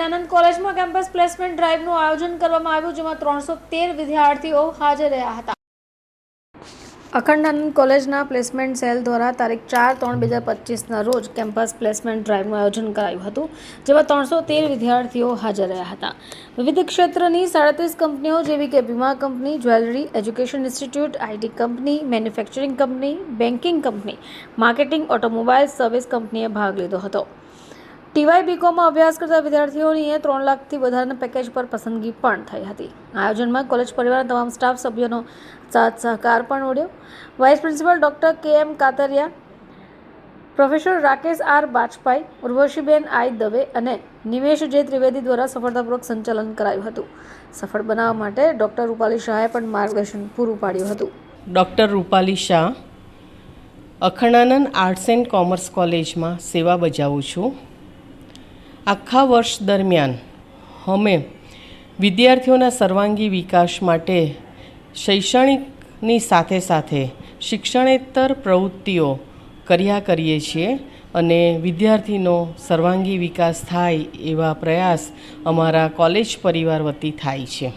આનંદ કોલેજમાં campus placement ડ્રાઈવનું આયોજન કરવામાં આવ્યું, જેમાં ત્રણસો તેર વિદ્યાર્થીઓ હાજર રહ્યા હતા. અખંડાનંદ કોલેજના પ્લેસમેન્ટ સેલ દ્વારા તારીખ ચાર ત્રણ બે હજાર પચીસના રોજ કેમ્પસ પ્લેસમેન્ટ ડ્રાઈવનું આયોજન કરાયું હતું, જેમાં ત્રણસો તેર વિદ્યાર્થીઓ હાજર રહ્યા હતા. વિવિધ ક્ષેત્રની સાડત્રીસ કંપનીઓ જેવી કે વીમા company, jewellery, education institute, IT company, manufacturing company banking company, marketing automobile service કંપનીએ ભાગ લીધો હતો. ટીવાય બીકોમમાં અભ્યાસ કરતા વિદ્યાર્થીઓની ત્રણ લાખથી વધારાના પેકેજ પર પસંદગી પણ થઈ હતી. આયોજનમાં કોલેજ પરિવારના તમામ સ્ટાફ સભ્યોનો સાથ સહકાર પણ મળ્યો. Vice principal doctor K M Katariya, professor Rakesh R Bajpai, Urvashiben I Dave અને નિમેશ જે ત્રિવેદી દ્વારા સફળતાપૂર્વક સંચાલન કરાયું હતું. સફળ બનાવવા માટે ડૉક્ટર રૂપાલી શાહે પણ માર્ગદર્શન પૂરું પાડ્યું હતું. Doctor Rupali Shah Akhandanand arts and commerce કોલેજમાં સેવા બજાવું છું. આખા વર્ષ દરમિયાન અમે વિદ્યાર્થીઓના સર્વાંગી વિકાસ માટે શૈક્ષણિકની સાથે સાથે શિક્ષણેતર પ્રવૃત્તિઓ કર્યા કરીએ છીએ અને વિદ્યાર્થીનો સર્વાંગી વિકાસ થાય એવા પ્રયાસ અમારા કોલેજ પરિવાર વતી થાય છે.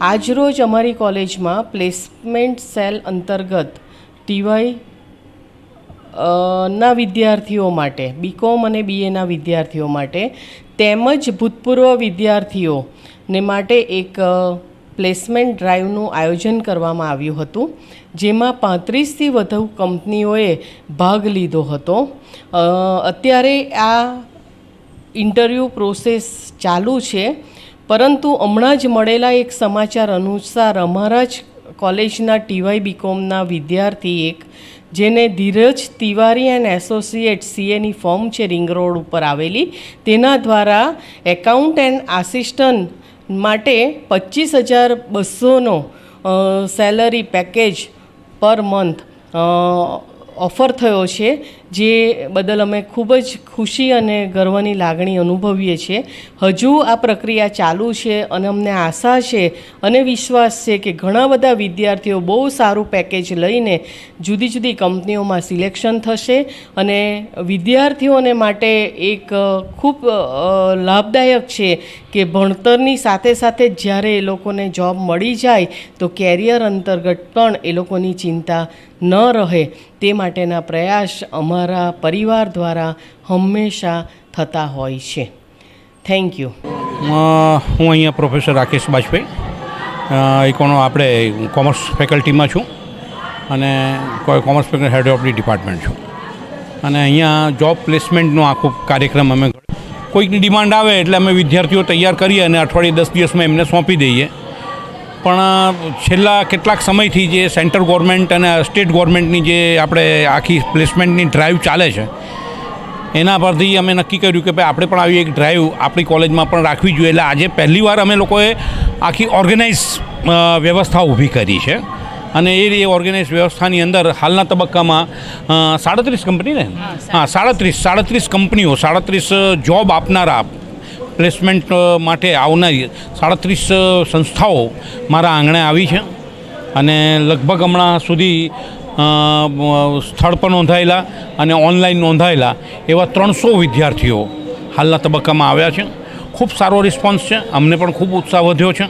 આજરોજ અમારી કોલેજમાં પ્લેસમેન્ટ સેલ અંતર્ગત ટીવાય ના વિદ્યાર્થીઓ માટે બીકોમ અને બીએના વિદ્યાર્થીઓ માટે, તેમજ ભૂતપૂર્વ વિદ્યાર્થીઓને માટે એક પ્લેસમેન્ટ ડ્રાઈવનું આયોજન કરવામાં આવ્યું હતું, જેમાં પાંત્રીસથી વધુ કંપનીઓએ ભાગ લીધો હતો. અત્યારે આ ઇન્ટરવ્યૂ પ્રોસેસ ચાલુ છે, પરંતુ હમણાં જ મળેલા એક સમાચાર અનુસાર અમારા જ કોલેજના ટીવાય બીકોમના વિદ્યાર્થી એક, જેને ધીરજ તિવારી એન્ડ એસોસિએટ સીએની ફોર્મ છે રિંગ રોડ ઉપર આવેલી, તેના દ્વારા એકાઉન્ટ એન્ડ આસિસ્ટન્ટ માટે પચીસ હજાર બસોનો salary package per month offer થયો છે. જે બદલ અમે ખૂબ જ ખુશી અને ગર્વની લાગણી અનુભવીએ છીએ. હજુ આ પ્રક્રિયા ચાલુ છે અને અમને આશા છે અને વિશ્વાસ છે કે ઘણા બધા વિદ્યાર્થીઓ બહુ સારું પેકેજ લઈને જુદી જુદી કંપનીઓમાં સિલેક્શન થશે અને વિદ્યાર્થીઓને માટે એક ખૂબ લાભદાયક છે કે ભણતરની સાથે સાથે જ્યારે એ લોકોને જોબ મળી જાય તો કેરિયર અંતર્ગત પણ એ લોકોની ચિંતા ન રહે. તે માટેના પ્રયાસ અમારા પરિવાર દ્વારા હંમેશા થતા હોય છે. થેન્ક યુ હું અહીંયા પ્રોફેસર રાકેશ બાજપેયી. ઇકોનો આપણે કોમર્સ ફેકલ્ટીમાં છું અને commerce faculty head of department છું. અને અહીંયા જોબ પ્લેસમેન્ટનો આખો કાર્યક્રમ અમે કોઈકની ડિમાન્ડ આવે એટલે અમે વિદ્યાર્થીઓ તૈયાર કરીએ અને અઠવાડિયે દસ દિવસમાં એમને સોંપી દઈએ. પણ છેલ્લા કેટલાક સમયથી જે સેન્ટર ગવર્મેન્ટ અને સ્ટેટ ગવર્મેન્ટની જે આપણે આખી પ્લેસમેન્ટની ડ્રાઈવ ચાલે છે એના પરથી અમે નક્કી કર્યું કે ભાઈ આપણે પણ આવી એક ડ્રાઈવ આપણી કોલેજમાં પણ રાખવી જોઈએ. એટલે આજે પહેલીવાર અમે લોકોએ આખી ઓર્ગેનાઇઝ વ્યવસ્થા ઊભી કરી છે. અને એ એ ઓર્ગેનાઇઝ વ્યવસ્થાની અંદર હાલના તબક્કામાં સાડત્રીસ કંપની ને હા સાડત્રીસ સાડત્રીસ કંપનીઓ સાડત્રીસ જોબ આપનારા પ્લેસમેન્ટ માટે આવનારી સાડત્રીસ સંસ્થાઓ મારા આંગણે આવી છે અને લગભગ હમણાં સુધી સ્થળ પર નોંધાયેલા અને ઓનલાઈન નોંધાયેલા એવા ત્રણસો વિદ્યાર્થીઓ હાલના તબક્કામાં આવ્યા છે. ખૂબ સારો રિસ્પોન્સ છે, અમને પણ ખૂબ ઉત્સાહ વધ્યો છે.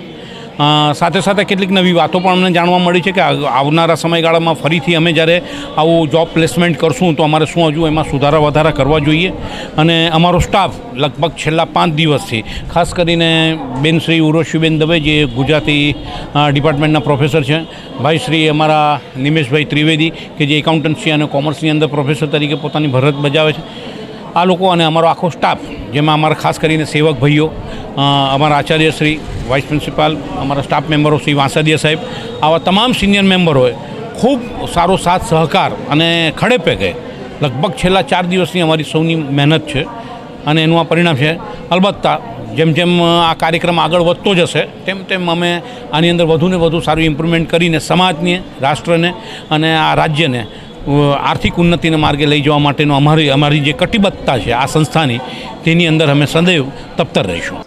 સાથે સાથે કેટલીક નવી વાતો પણ અમને જાણવા મળી છે કે આવનારા સમયગાળામાં ફરીથી અમે જ્યારે આવું જોબ પ્લેસમેન્ટ કરશું તો અમારે શું હજુ એમાં સુધારા વધારા કરવા જોઈએ? અને અમારો સ્ટાફ લગભગ છેલ્લા પાંચ દિવસથી, ખાસ કરીને બેન શ્રી ઉર્વશીબેન દવે, જે ગુજરાતી ડિપાર્ટમેન્ટના પ્રોફેસર છે, ભાઈ શ્રી અમારા નિમેશભાઈ ત્રિવેદી, કે જે એકાઉન્ટન્સી અને કોમર્સની અંદર પ્રોફેસર તરીકે પોતાની ભરત બજાવે છે. આ લોકો અને અમારો આખો સ્ટાફ જેમાં અમારા ખાસ કરીને સેવક ભાઈઓ અમારા આચાર્ય શ્રી વાઇસ પ્રિન્સિપાલ અમારા સ્ટાફ મેમ્બરો શ્રી વાંસદિયા સાહેબ, આવા તમામ સિનિયર મેમ્બરોએ ખૂબ સારો સાથ, સહકાર અને ખડે પેગે લગભગ છેલ્લા ચાર દિવસની અમારી સૌની મહેનત છે અને એનું આ પરિણામ છે. અલબત્ત જેમ જેમ આ કાર્યક્રમ આગળ વધતો જશે, તેમ તેમ અમે આની અંદર વધુને વધુ સારું ઇમ્પ્રુવમેન્ટ કરીને સમાજને, રાષ્ટ્રને અને આ રાજ્યને આર્થિક ઉન્નતિના માર્ગે લઈ જવા માટેનો અમારી અમારી જે કટિબદ્ધતા છે આ સંસ્થાની, તેની અંદર અમે સદૈવ તપ્તર રહીશું.